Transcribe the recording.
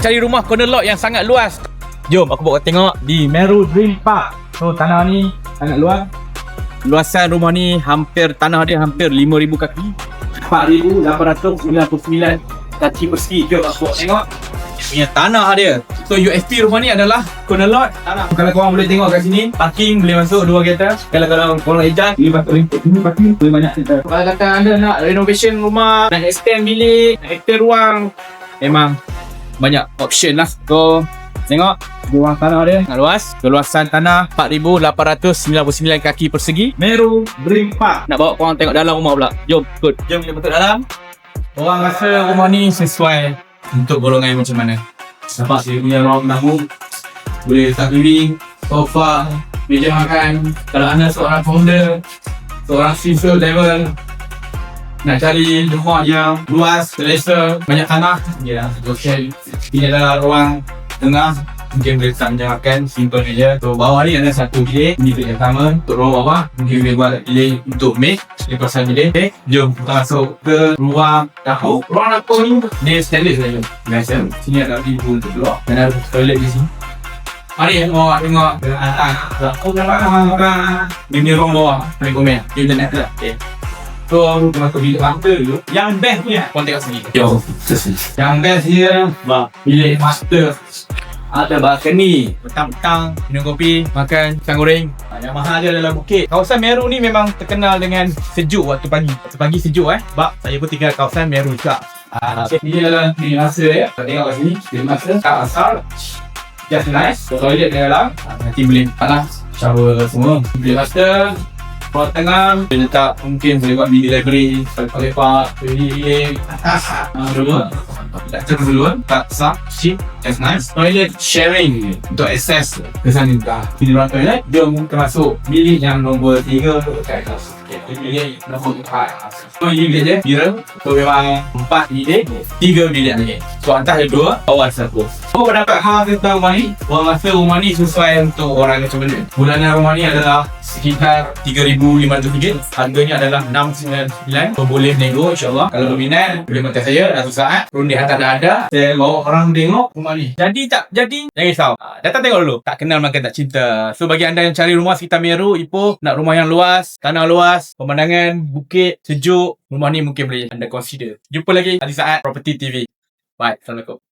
cari rumah corner lot yang sangat luas. Jom aku bawa kau tengok di Meru Dream Park. So tanah ni sangat luas. Luasan rumah ni hampir tanah dia hampir 5000 kaki. 4899 kaki persegi. Jom aku bawa tengok punya tanah dia. So USP rumah ni adalah corner lot tanah. Kalau korang boleh tengok kat sini, parking boleh masuk dua kereta. Kalau kalau korang ejan, ini parking ini parking boleh banyak kereta. Kalau kata anda nak renovation rumah, nak extend bilik, nak extend ruang, memang banyak option lah. So tengok ruang tanah dia sangat luas. Keluasan tanah 4899 kaki persegi. Meru Dream Park. Nak bawa korang tengok dalam rumah pula. Jom, ikut. Jom kita masuk dalam. Orang rasa rumah ni sesuai untuk golongan macam mana. Nampak dia punya ruang tamu. Boleh letak living, sofa, meja makan. Kalau anda seorang founder, seorang siswa level, nak cari rumah yang luas, selesa, banyak tanah, ya, okay. Ini adalah ruang tengah mungkin boleh letak meja makan, simple meja. So bawah ni ada satu bilik, ini bilik yang pertama. Untuk ruang bawah, mungkin boleh buat bilik untuk make, dia pasal bilik. Okay, jom kita masuk ke ruang dapur. Ruang dapur ni dia stainless saja. Biasa. Sini ada pintu untuk keluar. Dan ada toilet di sini. Mari bawa tengok atas. Dapur bawah. Ini ni ruang bawah. Paling komen. Dia macam nak Okay. Aku masuk bilik master dulu. Yang best punya. Kau tengok sini. Yo. Yang best dia, bah, bilik master. Ada balcony Petang-petang Minum kopi Makan pisang goreng. Ah, Yang mahal dia dalam bukit. Kawasan Meru ni memang terkenal dengan Sejuk waktu pagi. Waktu pagi sejuk eh. Sebab saya pun tinggal kawasan Meru juga. Ah, okay. Ini adalah bilik master ya. Kita tengok kat sini. Bilik master Tak asal. Just nice. Toilet dalam. Ah, Nanti boleh panas. Shower semua. Bilik master Ruang tengah Boleh letak Mungkin boleh buat mini library Lepak-lepak Bilik Atas Ah, Rumah Letak dulu Tak sah Shit That's nice. Toilet sharing Untuk access Ke sana dah Ini ruang toilet Jom kita masuk Bilik yang nombor 3 Kat atas Okay, ini bilik nombor 4 So ini bilik dia Mirror So memang 4 bilik 3 bilik lagi So atas ada 2 Bawah satu Apa pendapat hang tentang rumah ni? Orang rasa rumah ni sesuai untuk orang macam mana? Bulanan rumah ni adalah sekitar RM3,500 Harganya adalah RM699 So boleh nego insyaAllah Kalau berminat Boleh kontak saya Satu saat Turun di atas dah ada Saya bawa orang tengok rumah ni Jadi tak jadi. Jangan risau Datang tengok dulu. Tak kenal maka tak cinta. So bagi anda yang cari rumah sekitar Meru Ipoh Nak rumah yang luas Tanah luas Pemandangan Bukit Sejuk. Rumah ni mungkin boleh anda consider. Jumpa lagi Di saat Property TV Bye. Assalamualaikum